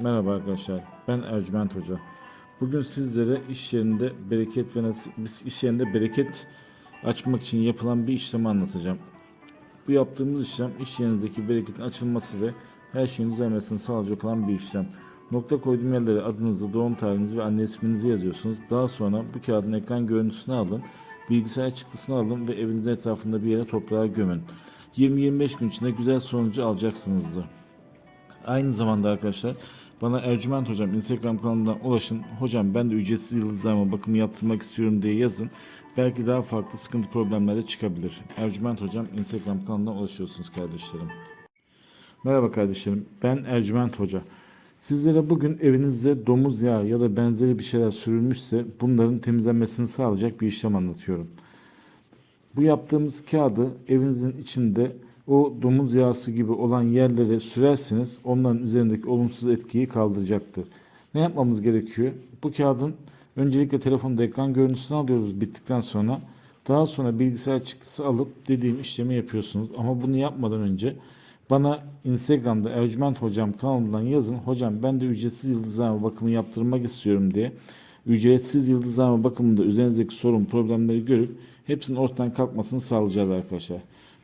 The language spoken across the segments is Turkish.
Merhaba arkadaşlar. Ben Ercüment Hoca. Bugün sizlere iş yerinde bereket ve nasıl biz iş yerinde bereket açmak için yapılan bir işlemi anlatacağım. Bu yaptığımız işlem iş yerinizdeki bereketin açılması ve her şeyin düzelmesini sağlayacak olan bir işlem. Nokta koyduğum yerlere adınızı, doğum tarihinizi ve anne isminizi yazıyorsunuz. Daha sonra bu kağıdın ekran görüntüsünü alın, bilgisayar çıktısını alın ve evinizin etrafında bir yere toprağa gömün. 20-25 gün içinde güzel sonucu alacaksınızdır. Aynı zamanda arkadaşlar bana Ercüment Hocam Instagram kanalından ulaşın. Hocam ben de ücretsiz yıldızlarıma bakımı yaptırmak istiyorum diye yazın. Belki daha farklı sıkıntı problemler de çıkabilir. Ercüment Hocam Instagram kanalından ulaşıyorsunuz kardeşlerim. Merhaba kardeşlerim. Ben Ercüment Hoca. Sizlere bugün evinizde domuz yağı ya da benzeri bir şeyler sürülmüşse bunların temizlenmesini sağlayacak bir işlem anlatıyorum. Bu yaptığımız kağıdı evinizin içinde o domuz yağısı gibi olan yerlere sürerseniz onların üzerindeki olumsuz etkiyi kaldıracaktır. Ne yapmamız gerekiyor? Bu kağıdın öncelikle telefonda ekran görüntüsünü alıyoruz bittikten sonra. Daha sonra bilgisayar çıktısı alıp dediğim işlemi yapıyorsunuz. Ama bunu yapmadan önce bana Instagram'da Ercüment Hocam kanalından yazın. Hocam ben de ücretsiz yıldızlarma bakımı yaptırmak istiyorum diye. Ücretsiz yıldızlarma bakımında üzerinizdeki sorun problemleri görüp hepsinin ortadan kalkmasını sağlayacağız arkadaşlar.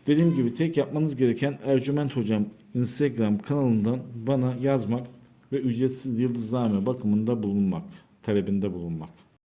Dediğim gibi tek yapmanız gereken Ercüment Hocam Instagram kanalından bana yazmak ve ücretsiz yıldızlarma bakımında bulunmak, talebinde bulunmak.